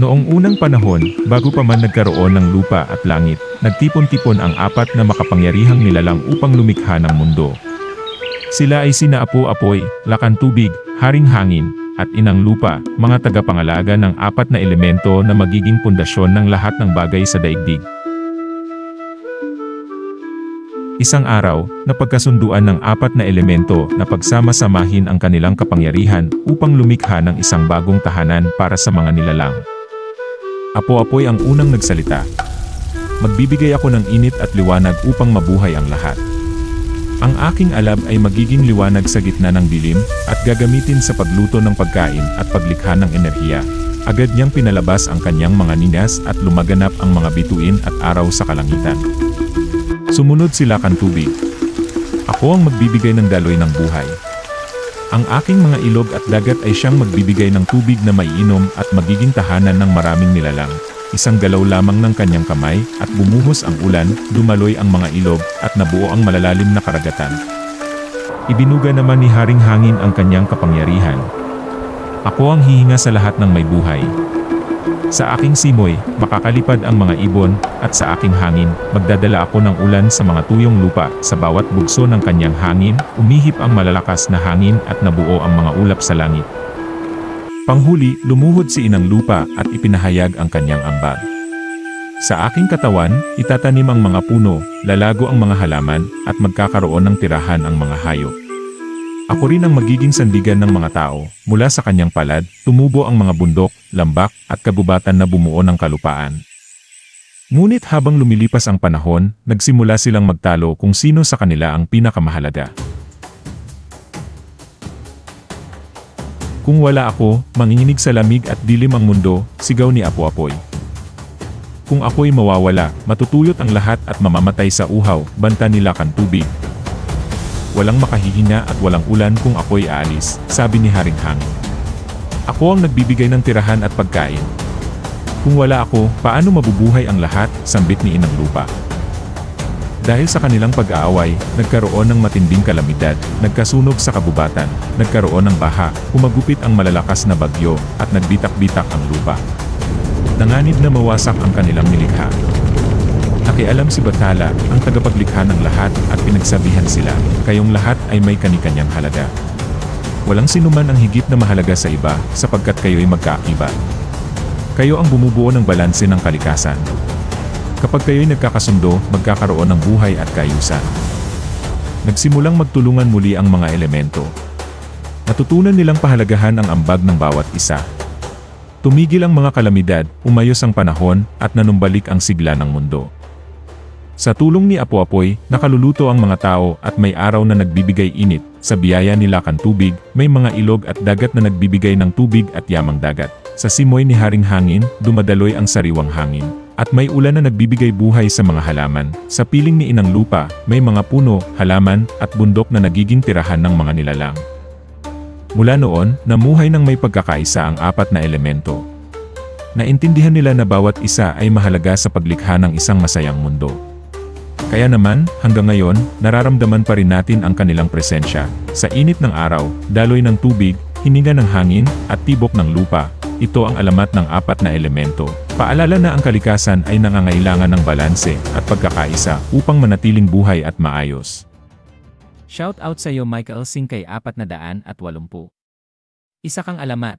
Noong unang panahon, bago pa man nagkaroon ng lupa at langit, nagtipon-tipon ang apat na makapangyarihang nilalang upang lumikha ng mundo. Sila ay sina Apo-Apoy, Lakan Tubig, Haring Hangin, at Inang Lupa, mga tagapangalaga ng apat na elemento na magiging pundasyon ng lahat ng bagay sa daigdig. Isang araw, napagkasunduan ng apat na elemento na pagsama-samahin ang kanilang kapangyarihan upang lumikha ng isang bagong tahanan para sa mga nilalang. Apo-apoy ang unang nagsalita. Magbibigay ako ng init at liwanag upang mabuhay ang lahat. Ang aking alab ay magiging liwanag sa gitna ng dilim at gagamitin sa pagluto ng pagkain at paglikha ng enerhiya. Agad niyang pinalabas ang kanyang mga ninas at lumaganap ang mga bituin at araw sa kalangitan. Sumunod sila kan tubig. Ako ang magbibigay ng daloy ng buhay. Ang aking mga ilog at dagat ay siyang magbibigay ng tubig na maiinom at magiging tahanan ng maraming nilalang. Isang galaw lamang ng kanyang kamay at bumuhos ang ulan, dumaloy ang mga ilog at nabuo ang malalalim na karagatan. Ibinuga naman ni Haring Hangin ang kanyang kapangyarihan. Ako ang hihinga sa lahat ng may buhay. Sa aking simoy, makakalipad ang mga ibon, at sa aking hangin, magdadala ako ng ulan sa mga tuyong lupa. Sa bawat bugso ng kanyang hangin, umihip ang malalakas na hangin at nabuo ang mga ulap sa langit. Panghuli, lumuhod si inang lupa at ipinahayag ang kanyang ambag. Sa aking katawan, itatanim ang mga puno, lalago ang mga halaman, at magkakaroon ng tirahan ang mga hayop. Ako rin ang magiging sandigan ng mga tao, mula sa kanyang palad, tumubo ang mga bundok, lambak, at kabubatan na bumuo ng kalupaan. Ngunit habang lumilipas ang panahon, nagsimula silang magtalo kung sino sa kanila ang pinakamahalaga. Kung wala ako, manginginig sa lamig at dilim ang mundo, sigaw ni Apo-Apoy. Kung ako'y mawawala, matutuyot ang lahat at mamamatay sa uhaw, banta nila kan tubig. Walang makahihinga at walang ulan kung ako'y aalis, sabi ni Haring Hangin. Ako ang nagbibigay ng tirahan at pagkain. Kung wala ako, paano mabubuhay ang lahat, sambit ni Inang Lupa. Dahil sa kanilang pag-aaway, nagkaroon ng matinding kalamidad, nagkasunog sa kabubatan, nagkaroon ng baha, humagupit ang malalakas na bagyo, at nagbitak-bitak ang lupa. Nanganib na mawasak ang kanilang nilikha. Nakialam si Bathala, ang tagapaglikha ng lahat, at pinagsabihan sila, kayong lahat ay may kanikanyang halaga. Walang sinuman ang higit na mahalaga sa iba, sapagkat kayo'y magkaakibat. Kayo ang bumubuo ng balanse ng kalikasan. Kapag kayo'y nagkakasundo, magkakaroon ng buhay at kayusan. Nagsimulang magtulungan muli ang mga elemento. Natutunan nilang pahalagahan ang ambag ng bawat isa. Tumigil ang mga kalamidad, umayos ang panahon, at nanumbalik ang sigla ng mundo. Sa tulong ni Apo-Apoy, nakaluluto ang mga tao at may araw na nagbibigay init. Sa biyaya nila kan tubig, may mga ilog at dagat na nagbibigay ng tubig at yamang dagat. Sa simoy ni Haring Hangin, dumadaloy ang sariwang hangin. At may ulan na nagbibigay buhay sa mga halaman. Sa piling ni Inang Lupa, may mga puno, halaman, at bundok na nagiging tirahan ng mga nilalang. Mula noon, namuhay ng may pagkakaisa ang apat na elemento. Naintindihan nila na bawat isa ay mahalaga sa paglikha ng isang masayang mundo. Kaya naman, hanggang ngayon, nararamdaman pa rin natin ang kanilang presensya. Sa init ng araw, daloy ng tubig, hininga ng hangin, at tibok ng lupa. Ito ang alamat ng apat na elemento. Paalala na ang kalikasan ay nangangailangan ng balanse at pagkakaisa upang manatiling buhay at maayos. Shout out sa iyo Michael Sing kay 480. Isa kang alamat.